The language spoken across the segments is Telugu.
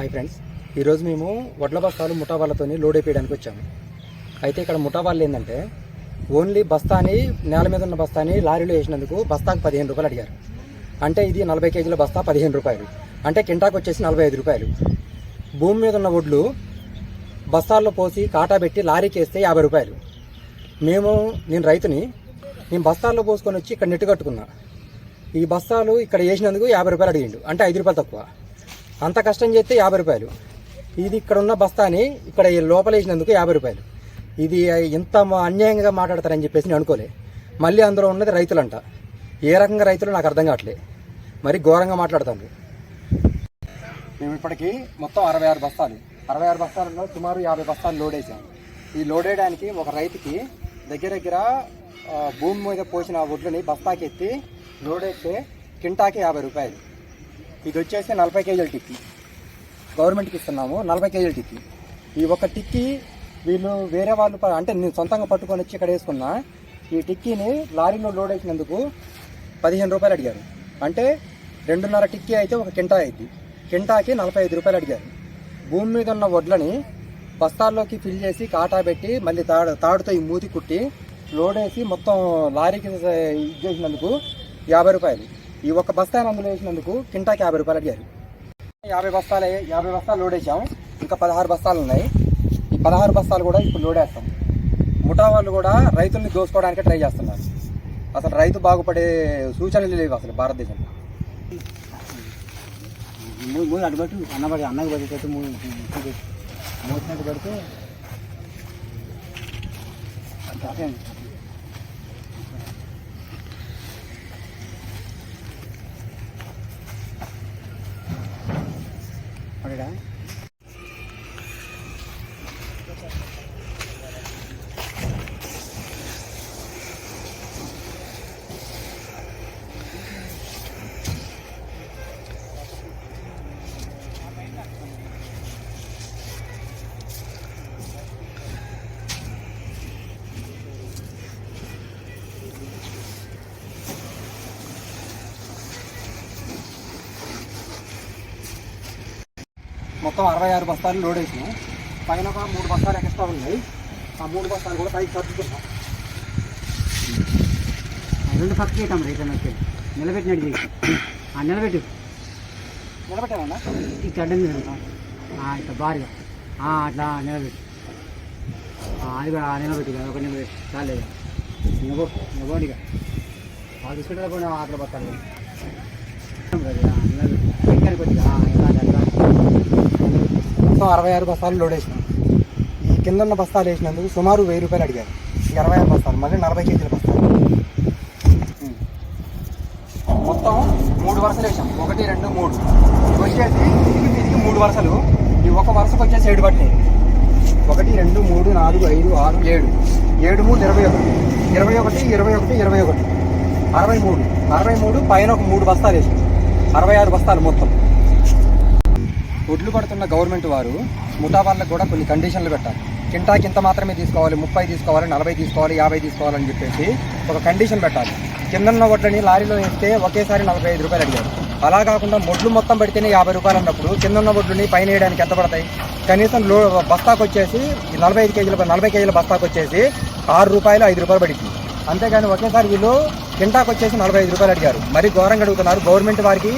హాయ్ ఫ్రెండ్స్ ఈరోజు మేము వడ్ల బస్తాలు ముఠా వాళ్ళతో లోడ్ అయిపోయడానికి వచ్చాము. అయితే ఇక్కడ ముఠా వాళ్ళు ఏంటంటే ఓన్లీ బస్తాని నేల మీద ఉన్న బస్తాని లారీలో వేసినందుకు బస్తాకు పదిహేను రూపాయలు అడిగారు. అంటే ఇది నలభై కేజీల బస్తా పదిహేను రూపాయలు. అంటే కింటాకు వచ్చేసి నలభై ఐదు రూపాయలు. భూమి మీద ఉన్న వడ్లు బస్తాల్లో పోసి కాటా పెట్టి లారీకి వేస్తే యాభై రూపాయలు. మేము నేను రైతుని నేను బస్తాల్లో పోసుకొని వచ్చి ఇక్కడ నెట్టు కట్టుకున్నా. ఈ బస్తాలు ఇక్కడ వేసినందుకు యాభై రూపాయలు అడిగిండు. అంటే ఐదు రూపాయలు తక్కువ. అంత కష్టం చేస్తే యాభై రూపాయలు. ఇది ఇక్కడ ఉన్న బస్తాని ఇక్కడ ఈ లోపల వేసినందుకు యాభై రూపాయలు. ఇది ఇంత అన్యాయంగా మాట్లాడతారని చెప్పేసి నేను అనుకోలే. మళ్ళీ అందులో ఉన్నది రైతులంట. ఏ రకంగా రైతులు నాకు అర్థం కావట్లే. మరి ఘోరంగా మాట్లాడతాను మేము ఇప్పటికీ మొత్తం అరవై ఆరు బస్తాలు. అరవై ఆరు బస్తాలలో సుమారు యాభై బస్తాలు లోడ్ వేసాం. ఈ లోడ్ వేయడానికి ఒక రైతుకి దగ్గర దగ్గర భూమి మీద పోసిన వడ్లని బస్తాకి ఎత్తి లోడ్ వేస్తే కింటాకి యాభై రూపాయలు. ఇది వచ్చేసి నలభై కేజీల టిక్కీ. గవర్నమెంట్కి ఇస్తున్నాము నలభై కేజీల టిక్కీ. ఈ ఒక టిక్కీ వీళ్ళు వేరే వాళ్ళు అంటే నేను సొంతంగా పట్టుకొని వచ్చి ఇక్కడ వేసుకున్నా ఈ టిక్కీని లారీలో లోడ్ వేసినందుకు పదిహేను రూపాయలు అడిగారు. అంటే రెండున్నర టిక్కీ అయితే ఒక కింటా అయింది. కింటాకి నలభై ఐదు రూపాయలు అడిగారు. భూమి మీద ఉన్న వడ్లని బస్తాల్లోకి ఫిల్ చేసి కాటా పెట్టి మళ్ళీ తాడు తాడుతో ఈ మూతి కుట్టి లోడ్ వేసి మొత్తం లారీకి ఇది చేసినందుకు యాభై రూపాయలు. ఈ ఒక్క బస్తాను అందులో వేసినందుకు కింటాకి యాభై రూపాయలు అడిగారు. యాభై బస్తాలు యాభై బస్తాలు లోడ్ వేసాం ఇంకా పదహారు బస్తాలు ఉన్నాయి. ఈ పదహారు బస్తాలు కూడా ఇప్పుడు లోడ్ వేస్తాం. ముఠా వాళ్ళు కూడా రైతుల్ని దోసుకోవడానికి ట్రై చేస్తున్నారు. అసలు రైతు బాగుపడే సూచనలు లేవు అసలు భారతదేశంలో. మూడు మూడు అన్నబడి అన్నకు పడేటట్టు మూడు మూసినట్టు అదే. మొత్తం అరవై ఆరు బస్తాలు లోడ్ వేసినాం పైన ఒక మూడు బస్తాలు ఎక్స్ట్రా ఉన్నాయి. ఆ మూడు బస్తాలు కూడా పైకి సర్దుతున్నాం ఆ రెండు పక్క చేయటం రైతు వచ్చి. నిలబెట్టినట్టు చేయి ఆ నిలబెట్టు. నిలబెట్టామన్నా ఈ చెడ్డ మీద ఇట్లా భారీగా. అట్లా నిలబెట్టు. అది కూడా ఆ నిలబెట్టు ఇక, ఒక నిలబెట్టు. చాలేదు నిలబో నిలబోండి ఇక వాళ్ళు తీసుకుంటే అట్లా పట్టాలి మొత్తం అరవై ఆరు బస్తాలు లోడ్ వేసినాం. ఈ కింద ఉన్న బస్తాలు వేసినందుకు సుమారు వెయ్యి రూపాయలు అడిగారు. ఈ ఆరు బస్తాలు మళ్ళీ నలభై కేజీల బస్తాలు. మొత్తం మూడు వరుసలు వేసాం. ఒకటి రెండు మూడు. వచ్చేసి తిరిగి మూడు వరుసలు. ఈ ఒక వరుసకు వచ్చేసి ఏడు పట్టినాయి. ఒకటి రెండు మూడు నాలుగు ఐదు ఆరు ఏడు. ఏడు మూడు ఇరవై ఒకటి. ఇరవై ఒకటి ఇరవై ఒకటి ఇరవై ఒకటి. అరవై మూడు. అరవై మూడు పైన ఒక మూడు బస్తాలు వేసాం. అరవై ఆరు బస్తాలు మొత్తం. ఒడ్లు పడుతున్న గవర్నమెంట్ వారు ముఠా వాళ్ళకు కూడా కొన్ని కండిషన్లు పెట్టాలి. కింటాకి ఇంత మాత్రమే తీసుకోవాలి ముప్పై తీసుకోవాలి నలభై తీసుకోవాలి యాభై తీసుకోవాలని చెప్పేసి ఒక కండిషన్ పెట్టాలి. కిందన్న వడ్లని లారీలో వేస్తే ఒకేసారి నలభై ఐదు రూపాయలు అడిగారు. అలా కాకుండా మొడ్లు మొత్తం పడితేనే యాభై రూపాయలు అన్నప్పుడు కిందన్న వడ్లని పైన వేయడానికి ఎంత పడతాయి? కనీసం లో బస్తాకు వచ్చేసి నలభై ఐదు కేజీల నలభై కేజీల బస్తాకు వచ్చేసి ఆరు రూపాయలు ఐదు రూపాయలు పడింది. అంతేగాని ఒకేసారి వీళ్ళు కింటాకు వచ్చేసి నలభై ఐదు రూపాయలు అడిగారు. మరి ఘోరంగా అడుగుతున్నారు. గవర్నమెంట్ వారికి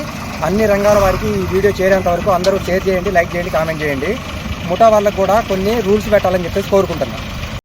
అన్ని రంగాల వారికి ఈ వీడియో చేరేంత వరకు అందరూ షేర్ చేయండి లైక్ చేయండి కామెంట్ చేయండి. ముఠా వాళ్ళకు కూడా కొన్ని రూల్స్ పెట్టాలని చెప్పేసి కోరుకుంటున్నాను